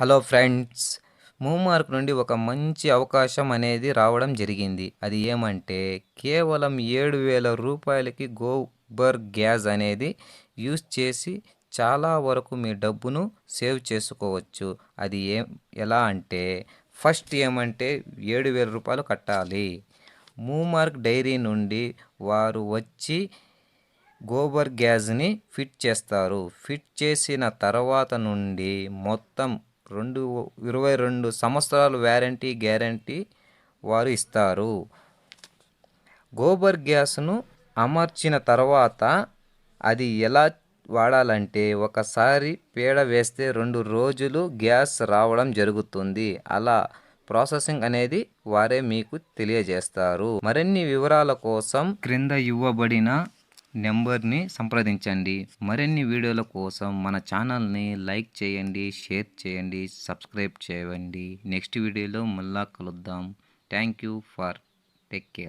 Hello friends మూమార్క్ నుండి ఒక మంచి అవకాశం అనేది రావడం జరిగింది. అది ఏమంటే కేవలం ఏడు వేల రూపాయలకి గోబర్ గ్యాస్ అనేది యూస్ చేసి చాలా వరకు మీ డబ్బును సేవ్ చేసుకోవచ్చు. అది ఏం ఎలా అంటే ఫస్ట్ ఏమంటే ఏడు వేల రూపాయలు కట్టాలి. మూమార్క్ డైరీ నుండి వారు వచ్చి గోబర్ గ్యాస్ని ఫిట్ చేస్తారు. ఫిట్ చేసిన తర్వాత నుండి మొత్తం రెండు ఇరవై రెండు సంవత్సరాలు వ్యారంటీ గ్యారంటీ వారు ఇస్తారు. గోబర్ గ్యాస్ను అమర్చిన తర్వాత అది ఎలా వాడాలంటే ఒకసారి పేడ వేస్తే రెండు రోజులు గ్యాస్ రావడం జరుగుతుంది. అలా ప్రాసెసింగ్ అనేది వారే మీకు తెలియజేస్తారు. మరిన్ని వివరాల కోసం క్రింద ఇవ్వబడిన నెంబర్ని సంప్రదించండి. మరిన్ని వీడియోల కోసం మన ఛానల్ని లైక్ చేయండి షేర్ చేయండి సబ్స్క్రైబ్ చేయండి. నెక్స్ట్ వీడియోలో మళ్ళా కలుద్దాం. Thank you for take care.